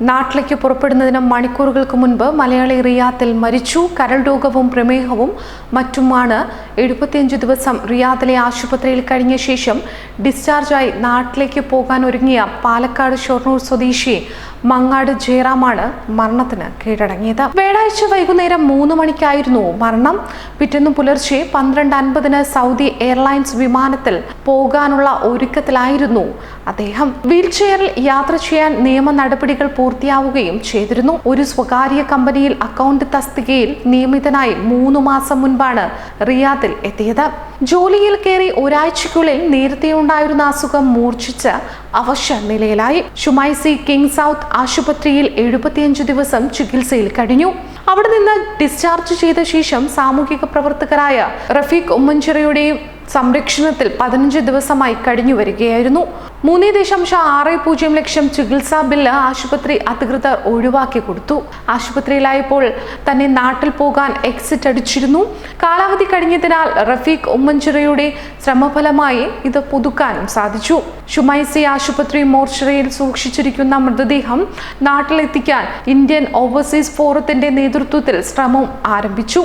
നാട്ടിലേക്ക് പുറപ്പെടുന്നതിന് മണിക്കൂറുകൾക്ക് മുൻപ് മലയാളി റിയാത്തിൽ മരിച്ചു. കരൾ രോഗവും പ്രമേഹവും മറ്റുമാണ്. എഴുപത്തിയഞ്ച് ദിവസം റിയാദിലെ ആശുപത്രിയിൽ കഴിഞ്ഞ ശേഷം ഡിസ്ചാർജായി നാട്ടിലേക്ക് പോകാൻ ഒരുങ്ങിയ പാലക്കാട് ഷൊർണൂർ സ്വദേശി മങ്ങാട് ജയറാമാണ് മരണത്തിന് കീഴടങ്ങിയത്. വ്യാഴാഴ്ച വൈകുന്നേരം മൂന്ന് മണിക്കായിരുന്നു മരണം. പിറ്റേന്ന് പുലർച്ചെ പന്ത്രണ്ട് അൻപതിന് സൗദി എയർലൈൻസ് വിമാനത്തിൽ പോകാനുള്ള ഒരുക്കത്തിലായിരുന്നു അദ്ദേഹം. വീൽചെയറിൽ യാത്ര ചെയ്യാൻ നിയമ നടപടികൾ പൂർത്തിയാവുകയും ചെയ്തിരുന്നു. ഒരു സ്വകാര്യ കമ്പനിയിൽ അക്കൗണ്ട് തസ്തികയിൽ നിയമിതനായി മൂന്ന് മാസം മുൻപാണ് റിയാദിൽ എത്തിയത്. ജോലിയിൽ കയറി ഒരാഴ്ചയ്ക്കുള്ളിൽ നേരത്തെ ഉണ്ടായിരുന്ന അസുഖം മൂർച്ഛിച്ച് അവശ നിലയിലായി. ഷുമൈസി കിങ് സൗത്ത് ആശുപത്രിയിൽ എഴുപത്തിയഞ്ച് ദിവസം ചികിത്സയിൽ കഴിഞ്ഞു. അവിടെ നിന്ന് ഡിസ്ചാർജ് ചെയ്ത ശേഷം സാമൂഹിക പ്രവർത്തകരായ റഫീഖ് ഉമ്മൻചിറയുടെയും സംരക്ഷണത്തിൽ പതിനഞ്ച് ദിവസമായി കഴിഞ്ഞു വരികയായിരുന്നു. മൂന്ന് ദശാംശം ആറ് പൂജ്യം ലക്ഷം ചികിത്സാ ബില്ല് ആശുപത്രി അധികൃതർ ഒഴിവാക്കി കൊടുത്തു. ആശുപത്രിയിലായപ്പോൾ തന്നെ നാട്ടിൽ പോകാൻ എക്സിറ്റ് അടിച്ചിരുന്നു. കാലാവധി കഴിഞ്ഞതിനാൽ റഫീഖ് ഉമ്മൻചിറയുടെ ശ്രമഫലമായി ഇത് പുതുക്കാനും സാധിച്ചു. ഷുമൈസി ആശുപത്രി മോർച്ചറിയിൽ സൂക്ഷിച്ചിരിക്കുന്ന മൃതദേഹം നാട്ടിലെത്തിക്കാൻ ഇന്ത്യൻ ഓവർസീസ് ഫോറത്തിന്റെ നേതൃത്വത്തിൽ ശ്രമം ആരംഭിച്ചു.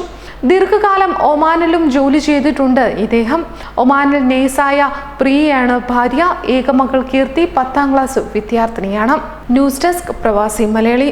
ദീർഘകാലം ഒമാനിലും ജോലി ചെയ്തിട്ടുണ്ട്. ഇദ്ദേഹം ഒമാനിൽ നേഴ്സായ പ്രിയയാണ്. ഭാര്യ ഏകമകൾ കീർത്തി പത്താം ക്ലാസ് വിദ്യാർത്ഥിനിയാണ്. ന്യൂസ് ഡെസ്ക് പ്രവാസി മലയാളി.